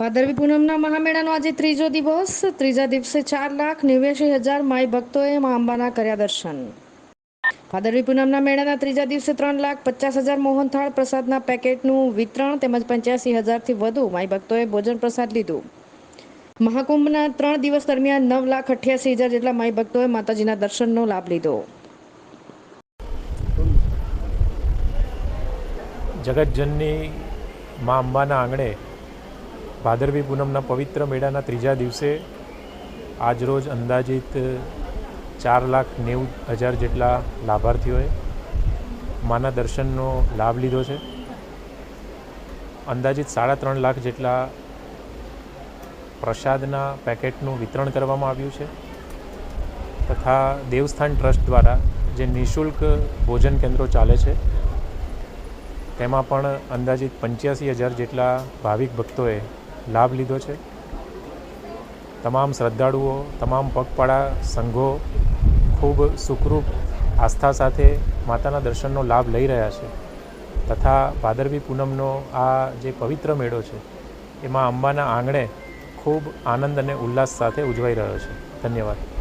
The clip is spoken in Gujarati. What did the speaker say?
ભાદરવી પૂનમના મહામેળાનો આજે ત્રીજો દિવસ. ત્રીજા દિવસે ચાર લાખ નેવ્યાસી હજાર માઈ ભક્તોએ મા અંબાના કર્યા દર્શન. ભાદરવી પૂનમના મેળાના ત્રીજા દિવસે ત્રણ લાખ પચાસ હજાર મોહનથાળ પ્રસાદના પેકેટનું વિતરણ તેમજ પંચ્યાસી હજારથી વધુ માઈ ભક્તોએ ભોજન પ્રસાદ લીધું. મહાકુંભના ત્રણ દિવસ દરમિયાન નવ લાખ અઠ્યાસી હજાર જેટલા માઈ ભક્તોએ માતાજીના દર્શનનો લાભ લીધો. જગતજનની મા અંબાના આંગણે ભાદરવી પૂનમના પવિત્ર મેળાના ત્રીજા દિવસે આજરોજ અંદાજિત ચાર લાખ નેવું હજાર જેટલા લાભાર્થીઓએ માના દર્શનનો લાભ લીધો છે. અંદાજિત સાડા ત્રણ લાખ જેટલા પ્રસાદના પેકેટનું વિતરણ કરવામાં આવ્યું છે તથા દેવસ્થાન ટ્રસ્ટ દ્વારા જે નિઃશુલ્ક ભોજન કેન્દ્રો ચાલે છે, તેમાં પણ અંદાજિત પંચ્યાસી હજાર જેટલા ભાવિક ભક્તોએ લાભ લીધો છે. તમામ શ્રદ્ધાળુઓ, તમામ પગપાળા સંઘો ખૂબ સુખરૂપ આસ્થા સાથે માતાના દર્શનનો લાભ લઈ રહ્યા છે. તથા ભાદરવી પૂનમનો આ જે પવિત્ર મેળો છે, એમાં અંબાના આંગણે ખૂબ આનંદ અને ઉલ્લાસ સાથે ઉજવાઈ રહ્યો છે. ધન્યવાદ.